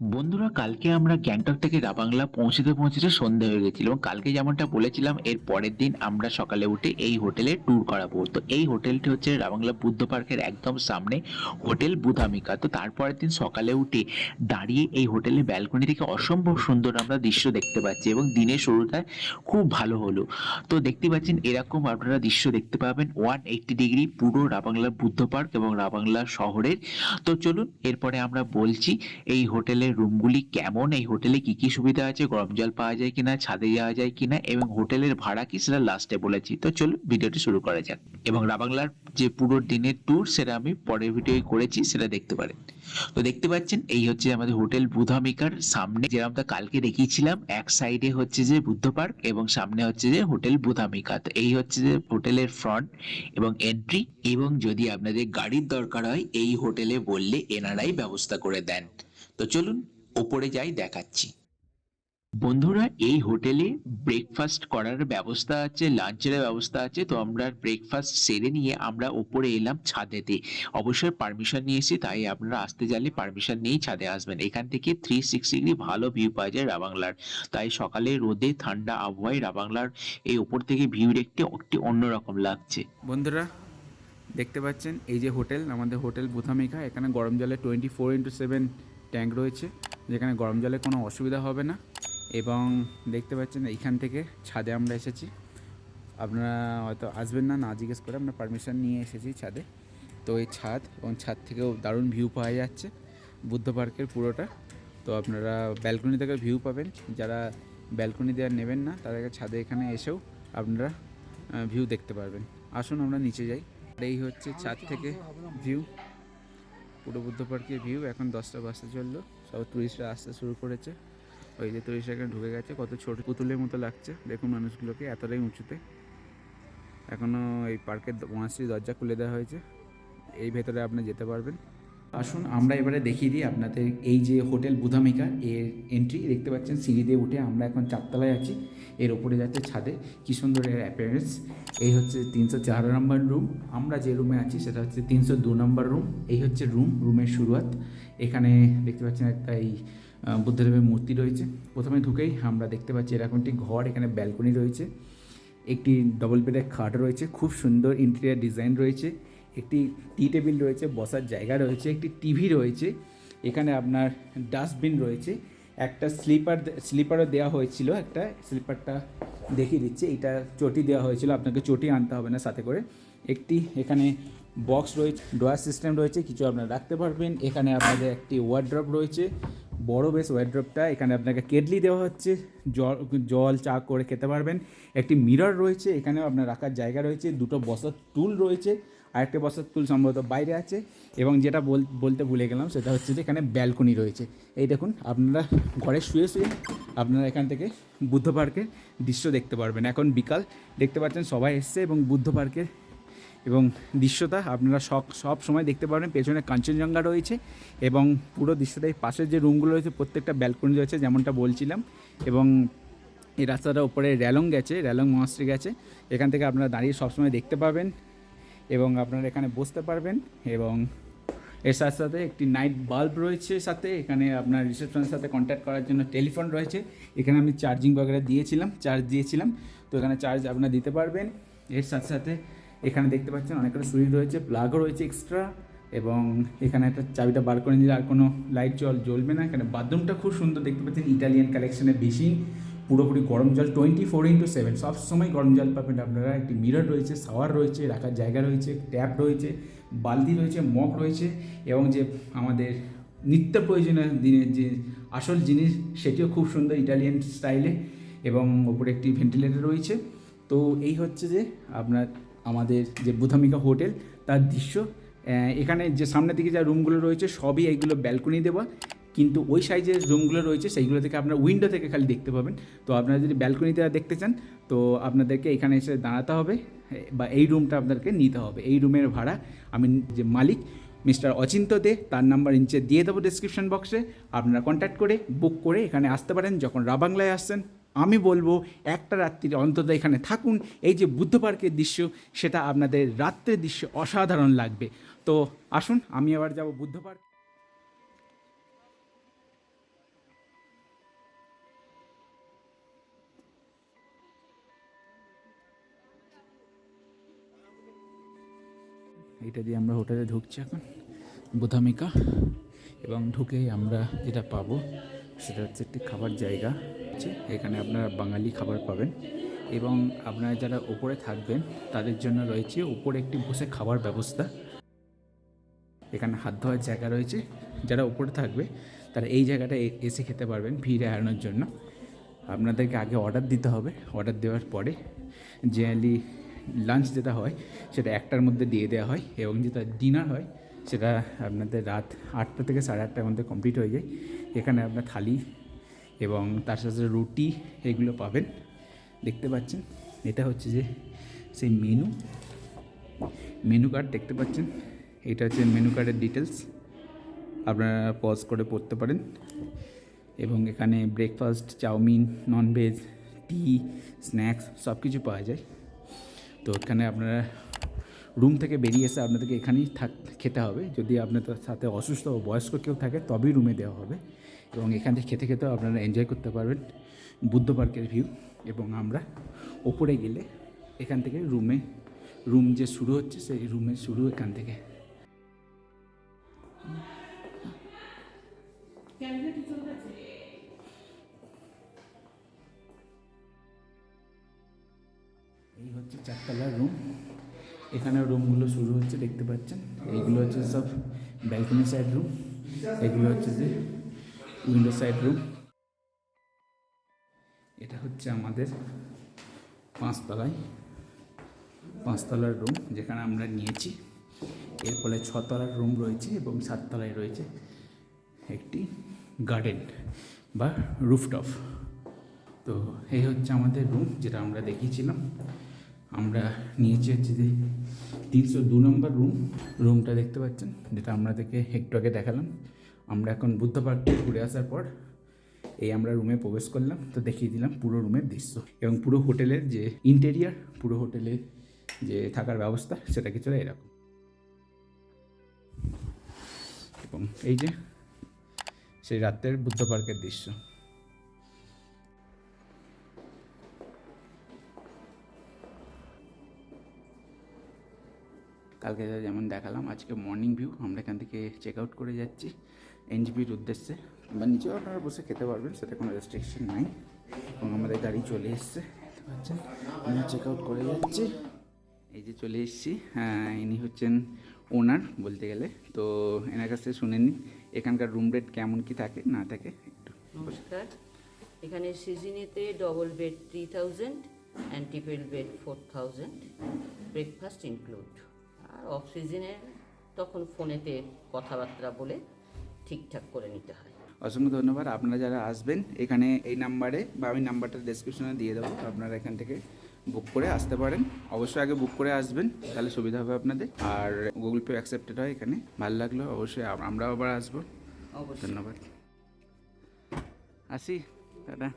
বন্ধুরা, কালকে আমরা গ্যাংটক থেকে রাবাংলা পৌঁছতে পৌঁছতে সন্ধে হয়ে গেছিল। এবং কালকে যেমনটা বলেছিলাম, এর পরের দিন আমরা সকালে উঠে এই হোটেলে ট্যুর করাবো। তো এই হোটেলটি হচ্ছে রাবাংলা বুদ্ধ পার্কের একদম সামনে হোটেল বুধামিকা। তো তারপরের দিন সকালে উঠে দাঁড়িয়ে এই হোটেলের ব্যালকনি থেকে অসম্ভব সুন্দর আমরা দৃশ্য দেখতে পাচ্ছি এবং দিনের শুরুটা খুব ভালো হলো। তো দেখতে পাচ্ছেন, এরকম আপনারা দৃশ্য দেখতে পাবেন। ওয়ান এইট্টি ডিগ্রি পুরো রাবাংলা বুদ্ধ পার্ক এবং রাবাংলা শহরের। তো চলুন, এরপরে আমরা বলছি এই হোটেলের রুমগুলি কেমন? এই হোটেলে কি কি সুবিধা আছে? গরম জল পাওয়া যায় কিনা? ছাদে যাওয়া যায় কিনা? এবং হোটেলের ভাড়া কি? সেটা লাস্টে বলেছি। তো চলুন, ভিডিওটি শুরু করা যাক। এবং রাবাংলার যে পুরো দিনের ট্যুর সেটা আমি পরের ভিডিও করেছি, সেটা দেখতে পারেন। তো দেখতে পাচ্ছেন, এই হচ্ছে আমাদের হোটেল বুধামিকার সামনে। যেরকমটা কালকে দেখিয়েছিলাম, এক সাইডে হচ্ছে যে বুদ্ধ পার্ক এবং সামনে হচ্ছে যে হোটেল বুধামিকা। তো এই হচ্ছে যে হোটেলের ফ্রন্ট এবং এন্ট্রি এবং যদি আপনাদের গাড়ির দরকার হয়, এই হোটেলে বললে এনারাই ব্যবস্থা করে দেন। তো চলুন ওপরে যাই দেখাচ্ছি। বন্ধুরা, এই হোটেলে ব্রেকফাস্ট করার ব্যবস্থা আছে লাঞ্চের ব্যবস্থা আছে, তো আমরা ব্রেকফাস্ট সেরে নিয়ে আমরা ওপরে এলাম ছাদেতে। অবশ্যই পারমিশন নিয়ে তাই আপনারা আসতে জানলে পারমিশন নিয়েই ছাদে আসবেন। এখান থেকে থ্রি সিক্স ডিগ্রি ভালো ভিউ পাওয়া যায় রাবাংলার। তাই সকালে রোদে ঠান্ডা আবহাওয়ায় রাবাংলার এই ওপর থেকে ভিউ দেখতে একটি অন্যরকম লাগছে। বন্ধুরা, দেখতে পাচ্ছেন, এই যে হোটেল, আমাদের হোটেল বুথামিকা এখানে গরম জলে twenty four into seven tank রয়েছে, যেখানে গরম জলে কোনো অসুবিধা হবে না এবং দেখতে পাচ্ছেন এইখান থেকে ছাদে আমরা এসেছি। আপনারা হয়তো আসবেন না না জিজ্ঞেস করে আমরা পারমিশন নিয়ে এসেছি ছাদে। তো এই ছাদ এবং ছাদ থেকেও দারুণ ভিউ পাওয়া যাচ্ছে বুদ্ধ পার্কের পুরোটা। তো আপনারা ব্যালকনি থেকে ভিউ পাবেন। যারা ব্যালকনি দেওয়ার নেবেন না তাদেরকে ছাদে এখানে এসেও আপনারা ভিউ দেখতে পারবেন। আসুন আমরা নিচে যাই। এই হচ্ছে ছাদ থেকে ভিউ পুরো বুদ্ধ পার্কের ভিউ এখন দশটা বাজতে চলল। সব টুরিস্টরা আসতে শুরু করেছে। ওই যে টুরিস্টরা এখানে ঢুকে গেছে। কত ছোট পুতুলের মতো লাগছে। দেখুন মানুষগুলোকে এতটাই উঁচুতে। এখনও এই পার্কের মহাশ্রী দরজা খুলে দেওয়া হয়েছে। এই ভেতরে আপনি যেতে পারবেন। আসুন, আমরা এবারে দেখিয়ে দিই আপনাদের এই যে হোটেল বুধামিকা, এর এন্ট্রি দেখতে পাচ্ছেন সিঁড়ি দিয়ে উঠে আমরা এখন চারতলায় আছি। এর ওপরে যাচ্ছে ছাদে। কি সুন্দর এর অ্যাপিয়ারেন্স এই হচ্ছে তিনশো চার নম্বর রুম আমরা যে রুমে আছি সেটা হচ্ছে তিনশো দু নম্বর রুম এই হচ্ছে রুম রুমের শুরুয়াত। এখানে দেখতে পাচ্ছেন একটা এই বুদ্ধদেবের মূর্তি রয়েছে। প্রথমে ঢুকেই আমরা দেখতে পাচ্ছি এরকম একটি ঘর, এখানে ব্যালকনি রয়েছে। একটি ডবল বেডের খাট রয়েছে। খুব সুন্দর ইন্টেরিয়ার ডিজাইন রয়েছে। একটি টি টেবিল রয়েছে। বসার জায়গা রয়েছে। একটি টিভি রয়েছে। এখানে আপনার ডাস্টবিন রয়েছে। একটা স্লিপার স্লিপারও দেওয়া হয়েছিল একটা স্লিপারটা দেখিয়ে দিচ্ছে এটা চটি দেওয়া হয়েছিল, আপনাকে চটি আনতে হবে না সাথে করে। একটি এখানে বক্স রয়েছে ডোয়ার সিস্টেম রয়েছে, কিছু আপনারা রাখতে পারবেন। এখানে আপনাদের একটি ওয়ার্ড্রপ রয়েছে, বড় বেশ ওয়ার্ড্রপটা এখানে আপনাকে কেটলি দেওয়া হচ্ছে, জল জল, চা করে খেতে পারবেন। একটি মিরর রয়েছে, এখানেও আপনার রাখার জায়গা রয়েছে, দুটো বসার টুল রয়েছে। আরেকটা বসার টুল সম্ভবত বাইরে আছে এবং যেটা বল- বলতে ভুলে গেলাম সেটা হচ্ছে যে এখানে ব্যালকনি রয়েছে। এই দেখুন, আপনারা ঘরে শুয়ে শুয়ে আপনারা এখান থেকে বুদ্ধ পার্কের দৃশ্য দেখতে পারবেন। এখন বিকাল, দেখতে পাচ্ছেন সবাই এসছে এবং বুদ্ধ পার্কের এবং দৃশ্যটা আপনারা সব সব সময় দেখতে পারবেন। পেছনে কাঞ্চনজঙ্ঘা রয়েছে এবং পুরো দৃশ্যটা এই পাশের যে রুমগুলো রয়েছে, প্রত্যেকটা ব্যালকনি রয়েছে যেমনটা বলছিলাম এবং এই রাস্তাটার উপরে র্যালং গেছে র্যালং মহাশ্রী গেছে। এখান থেকে আপনারা দাঁড়িয়ে সবসময় দেখতে পাবেন। এবং আপনারা এখানে বসতে পারবেন এবং এর সাথে সাথে একটি নাইট বাল্ব রয়েছে সাথে। এখানে আপনার রিসেপশনের সাথে কন্ট্যাক্ট করার জন্য টেলিফোন রয়েছে। এখানে আমি চার্জিং বগেরা দিয়েছিলাম চার্জ দিয়েছিলাম। তো এখানে চার্জ আপনারা দিতে পারবেন। এর সাথে সাথে এখানে দেখতে পাচ্ছেন অনেকটা সুইচ রয়েছে প্লাগও রয়েছে এক্সট্রা এবং এখানে একটা চাবিটা বার করে নিলে আর কোনো লাইট জল জ্বলবে না। এখানে বাথরুমটা খুব সুন্দর দেখতে পাচ্ছেন ইটালিয়ান কালেকশনের বেসিন পুরোপুরি গরম জল টোয়েন্টি ফোর ইন্টু সেভেন সবসময় গরম জল পাবেন আপনারা। একটি মিরর রয়েছে শাওয়ার রয়েছে, রাখার জায়গা রয়েছে ট্যাপ রয়েছে, বালতি রয়েছে, মগ রয়েছে এবং যে আমাদের নিত্য প্রয়োজনীয় দিনের যে আসল জিনিস, সেটিও খুব সুন্দর ইটালিয়ান স্টাইলে এবং ওপরে একটি ভেন্টিলেটর রয়েছে। তো এই হচ্ছে যে আপনার, আমাদের যে বুধামিকা হোটেল, তার দৃশ্য। এখানে যে সামনের দিকে যা রুমগুলো রয়েছে, সবই এইগুলো ব্যালকনি দেওয়া। কিন্তু ওই সাইজের রুমগুলো রয়েছে, সেইগুলো থেকে আপনার উইন্ডো থেকে খালি দেখতে পাবেন। তো আপনারা যদি ব্যালকনিতে দেখতে চান, তো আপনাদেরকে এখানে এসে দাঁড়াতে হবে, বা এই রুমটা আপনাদেরকে নিতে হবে। এই রুমের ভাড়া আমি যে মালিক, মিস্টার অচিন্ত দে, তার নাম্বার নিচে দিয়ে দেবো ডিসক্রিপশন বক্সে আপনারা কন্ট্যাক্ট করে বুক করে এখানে আসতে পারেন। যখন রাবাংলায় আসছেন, আমি বলব একটা রাত্রি অন্তত এখানে থাকুন। এই যে বুদ্ধ পার্কের দৃশ্য, সেটা আপনাদের রাত্রের দৃশ্য অসাধারণ লাগবে। তো আসুন, আমি আবার যাব বুদ্ধ পার্ক। এটা দিয়ে আমরা হোটেলে ঢুকছি এখন, বোধামিকা, এবং ঢুকেই আমরা যেটা পাবো সেটা হচ্ছে একটি খাবার জায়গা আছে এখানে আপনারা বাঙালি খাবার পাবেন, এবং আপনারা যারা ওপরে থাকবেন তাদের জন্য রয়েছে উপরে একটি বসে খাবার ব্যবস্থা। এখানে হাত ধোয়ার জায়গা রয়েছে, যারা উপরে থাকবে তারা এই জায়গাটা এসে খেতে পারবেন ভিড় এড়ানোর জন্য। আপনাদেরকে আগে অর্ডার দিতে হবে অর্ডার দেওয়ার পরে, জেনারেলি লাঞ্চ যেটা হয়, সেটা একটার মধ্যে দিয়ে দেওয়া হয় এবং যেটা ডিনার হয়, সেটা আপনাদের রাত আটটা থেকে সাড়ে আটটার মধ্যে কমপ্লিট হয়ে যায়। এখানে আপনার থালি এবং তার সাথে রুটি এগুলো পাবেন। দেখতে পাচ্ছেন, এটা হচ্ছে যে সেই মেনু মেনু কার্ড দেখতে পাচ্ছেন, এটা হচ্ছে মেনু কার্ডের ডিটেলস আপনারা পজ করে পড়তে পারেন। এবং এখানে breakfast chow mein non veg tea snacks সব কিছু পাওয়া যায়। তো এখানে আপনারা রুম থেকে বেরিয়ে এসে আপনাদেরকে এখানেই থাক, খেতে হবে। যদি আপনাদের সাথে অসুস্থ ও বয়স্ক কেউ থাকে, তবেই রুমে দেওয়া হবে। এবং এখান থেকে খেতে খেতেও আপনারা এনজয় করতে পারবেন বুদ্ধ পার্কের ভিউ এবং আমরা ওপরে গেলে এখান থেকে রুমে, রুম যে শুরু হচ্ছে, সেই রুমে শুরু এখান থেকে। চারতলার রুম এখানে রুমগুলো শুরু হচ্ছে, দেখতে পাচ্ছেন। এইগুলো হচ্ছে সব ব্যালকনি সাইড রুম এগুলো হচ্ছে যে উইন্ডো সাইড রুম এটা হচ্ছে আমাদের পাঁচতলায়। পাঁচতলার রুম যেখানে আমরা নিয়েছি। এর ফলে ছতলার রুম রয়েছে এবং সাততলায় রয়েছে একটি গার্ডেন বা রুফটপ তো এই হচ্ছে আমাদের রুম যেটা আমরা দেখিয়েছিলাম। আমরা নিয়েছি হচ্ছে যে তিনশো দু নম্বর রুম রুমটা দেখতে পাচ্ছেন, যেটা আপনাদেরকে একটু আগে দেখালাম। আমরা এখন বুদ্ধ পার্ক থেকে ঘুরে আসার পর এই আমরা রুমে প্রবেশ করলাম, তো দেখিয়ে দিলাম পুরো রুমের দৃশ্য এবং পুরো হোটেলের যে ইন্টেরিয়ার পুরো হোটেলের যে থাকার ব্যবস্থা, সেটা কিছুটা এরকম। এবং এই যে সেই রাতের বুদ্ধ পার্কের দৃশ্য। কালকে যেমন দেখালাম, আজকে মর্নিং ভিউ আমরা এখান থেকে চেক আউট করে যাচ্ছি এনজিপির উদ্দেশ্যে। বা নিচেও আপনারা বসে খেতে পারবেন, সেটা কোনো রেস্ট্রিকশন নাই। এবং আমাদের গাড়ি চলে এসছে আমরা চেক আউট করে যাচ্ছি। এই যে চলে এসেছি ইনি হচ্ছেন ওনার বলতে গেলে। তো এনার কাছ শুনে নিন এখানকার রুম রেট কেমন কি থাকে, না থাকে, একটু নমস্কার। এখানে সিজনেতে double bed three thousand and bed four thousand breakfast include R off সিজনে তখন ফোনেতে কথাবার্তা বলে ঠিকঠাক করে নিতে হয়। অসংখ্য ধন্যবাদ। আপনারা যারা আসবেন এখানে এই নাম্বারে বা আমি নাম্বারটা ডেসক্রিপশনে দিয়ে দেবো। আপনারা এখান থেকে বুক করে আসতে পারেন। অবশ্যই আগে বুক করে আসবেন তাহলে সুবিধা হবে আপনাদের। আর গুগল পে অ্যাকসেপ্টেড হয় এখানে। ভালো লাগল অবশ্যই আমরাও আবার আসব। অবশ্যই। ধন্যবাদ। আসি দাদা